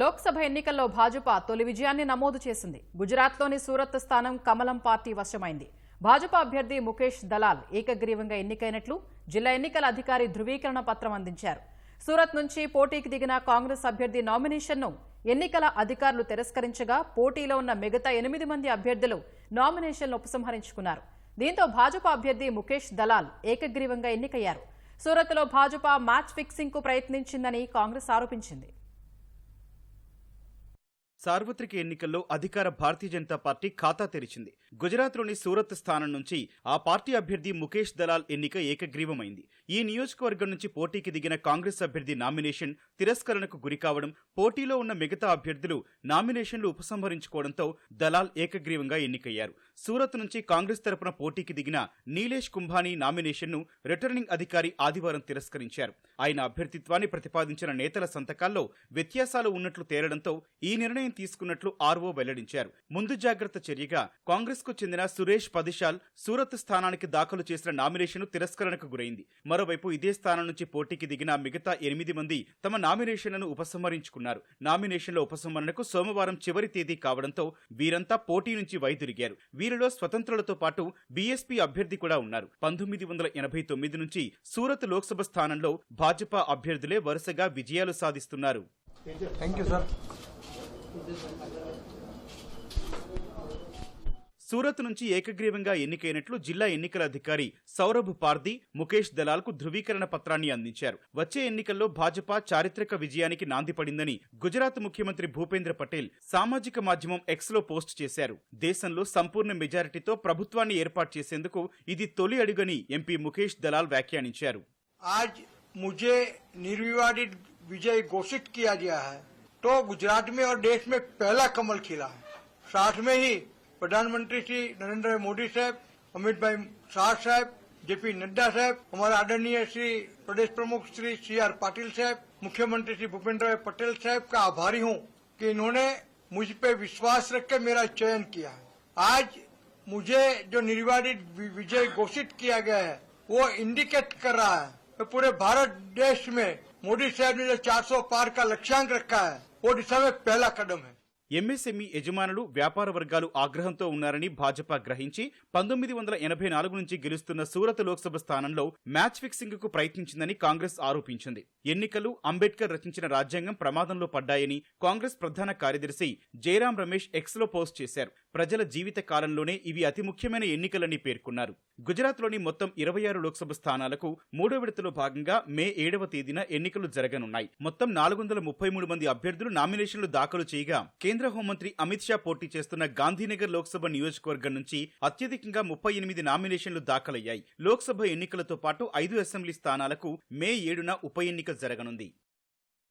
లోక్సభ ఎన్నికల్లో భాజపా తొలి విజయాన్ని నమోదు చేసింది. గుజరాత్లోని సూరత్ స్థానం కమలం పార్టీ వశమైంది. భాజపా అభ్యర్థి ముఖేష్ దలాల్ ఏకగ్రీవంగా ఎన్నికైనట్లు జిల్లా ఎన్నికల అధికారి ధృవీకరణ పత్రం అందించారు. సూరత్ నుంచి పోటీకి దిగిన కాంగ్రెస్ అభ్యర్థి నామినేషన్ను ఎన్నికల అధికారులు తిరస్కరించగా పోటీలో ఉన్న మిగతా ఎనిమిది మంది అభ్యర్థులు నామినేషన్లు ఉపసంహరించుకున్నారు. దీంతో భాజపా అభ్యర్థి ముఖేష్ దలాల్ ఏకగ్రీవంగా ఎన్నికయ్యారు. సూరత్లో భాజపా మ్యాచ్ ఫిక్సింగ్కు ప్రయత్నించిందని కాంగ్రెస్ ఆరోపించింది. సార్వత్రిక ఎన్నికల్లో అధికార భారతీయ జనతా పార్టీ ఖాతా తెరిచింది. గుజరాత్లోని సూరత్ స్థానం నుంచి ఆ పార్టీ అభ్యర్థి ముఖేష్ దలాల్ ఎన్నిక ఏకగ్రీవమైంది. ఈ నియోజకవర్గం నుంచి పోటీకి దిగిన కాంగ్రెస్ అభ్యర్థి నామినేషన్ తిరస్కరణకు గురికావడం పోటీలో ఉన్న మిగతా అభ్యర్థులు నామినేషన్లు ఉపసంహరించుకోవడంతో దలాల్ ఏకగ్రీవంగా ఎన్నికయ్యారు. సూరత్ నుంచి కాంగ్రెస్ తరపున పోటీకి దిగిన నీలేష్ కుంభానీ నామినేషన్ను రిటర్నింగ్ అధికారి ఆదివారం తిరస్కరించారు. ఆయన అభ్యర్థిత్వాన్ని ప్రతిపాదించిన నేతల సంతకాల్లో వ్యత్యాసాలు ఉన్నట్లు తేలడంతో ఈ నిర్ణయం తీసుకున్నట్లు ఆర్వో వెల్లడించారు. ముందు జాగ్రత్త చర్యగా కాంగ్రెస్కు చెందిన సురేష్ పదిశాల్ సూరత్ స్థానానికి దాఖలు చేసిన నామినేషన్ తిరస్కరణకు గురైంది. మరోవైపు ఇదే స్థానం నుంచి పోటీకి దిగిన మిగతా ఎనిమిది మంది తమ నామినేషన్లను ఉపసంహరించుకున్నారు. నామినేషన్ల ఉపసంహరణకు సోమవారం చివరి తేదీ కావడంతో వీరంతా పోటీ నుంచి వైదొలిగారు. వీరిలో స్వతంత్రులతో పాటు బీఎస్పీ అభ్యర్థి కూడా ఉన్నారు. పంతొమ్మిది వందల ఎనభై తొమ్మిది నుంచి సూరత్ లోక్సభ స్థానంలో భాజపా అభ్యర్థులే వరుసగా విజయాలు సాధిస్తున్నారు. థ్యాంక్ యూ సార్ సూరత్ నుంచి ఏకగ్రీవంగా ఎన్నికైనట్లు జిల్లా ఎన్నికల అధికారి సౌరభ్ పార్ది ముఖేష్ దళాల్కు ధృవీకరణ పత్రాన్ని అందించారు. వచ్చే ఎన్నికల్లో భాజపా చారిత్రక విజయానికి నాంది పడిందని గుజరాత్ ముఖ్యమంత్రి భూపేంద్ర పటేల్ సామాజిక మాధ్యమం ఎక్స్లో పోస్ట్ చేశారు. దేశంలో సంపూర్ణ మెజారిటీతో ప్రభుత్వాన్ని ఏర్పాటు చేసేందుకు ఇది తొలి అడుగని ఎంపీ ముఖేష్ దళాల్ వ్యాఖ్యానించారు. ఆజ్ ముజే విజయ్ तो गुजरात में और देश में पहला कमल खिला। है साथ में ही प्रधानमंत्री श्री नरेंद्र मोदी साहब, अमित भाई शाह साहब, जेपी नड्डा साहब, हमारा आदरणीय श्री प्रदेश प्रमुख श्री सी आर पाटिल साहब, मुख्यमंत्री श्री भूपेंद्र भाई पटेल साहब का आभारी हूँ कि इन्होंने मुझ पे विश्वास रख के मेरा चयन किया। है आज मुझे जो निर्विवादित वि- विजय घोषित किया गया है, वो इंडिकेट कर रहा है। पूरे भारत देश में मोदी साहब ने जो 400 पार का लक्ष्यांक रखा है, वो दिशा में पहला कदम है। ఎంఎస్ఎంఈ యజమానులు వ్యాపార వర్గాలు ఆగ్రహంతో ఉన్నారని భాజపా గ్రహించి పంతొమ్మిది వందల ఎనభై నాలుగు నుంచి గెలుస్తున్న సూరత్ లోక్సభ స్థానంలో మ్యాచ్ ఫిక్సింగ్కు ప్రయత్నించిందని కాంగ్రెస్ ఆరోపించింది. ఎన్నికలు అంబేద్కర్ రచించిన రాజ్యాంగం ప్రమాదంలో పడ్డాయని కాంగ్రెస్ ప్రధాన కార్యదర్శి జయరాం రమేష్ ఎక్స్లో పోస్ట్ చేశారు. ప్రజల జీవిత కాలంలోనే ఇవి అతి ముఖ్యమైన ఎన్నికలని పేర్కొన్నారు. గుజరాత్లోని మొత్తం ఇరవై ఆరు లోక్సభ స్థానాలకు మూడో విడతలో భాగంగా మే ఏడవ తేదీన ఎన్నికలు జరగనున్నాయి. మొత్తం నాలుగు వందల ముప్పై మూడు మంది అభ్యర్థులు నామినేషన్లు దాఖలు చేయగా కేంద్ర కేంద్ర హోంమంత్రి అమిత్ షా పోటీ చేస్తున్న గాంధీనగర్ లోక్సభ నియోజకవర్గం నుంచి అత్యధికంగా ముప్పై ఎనిమిది నామినేషన్లు దాఖలయ్యాయి. లోక్సభ ఎన్నికలతో పాటు ఐదు అసెంబ్లీ స్థానాలకు మే ఏడున ఉప ఎన్నిక జరగనుంది.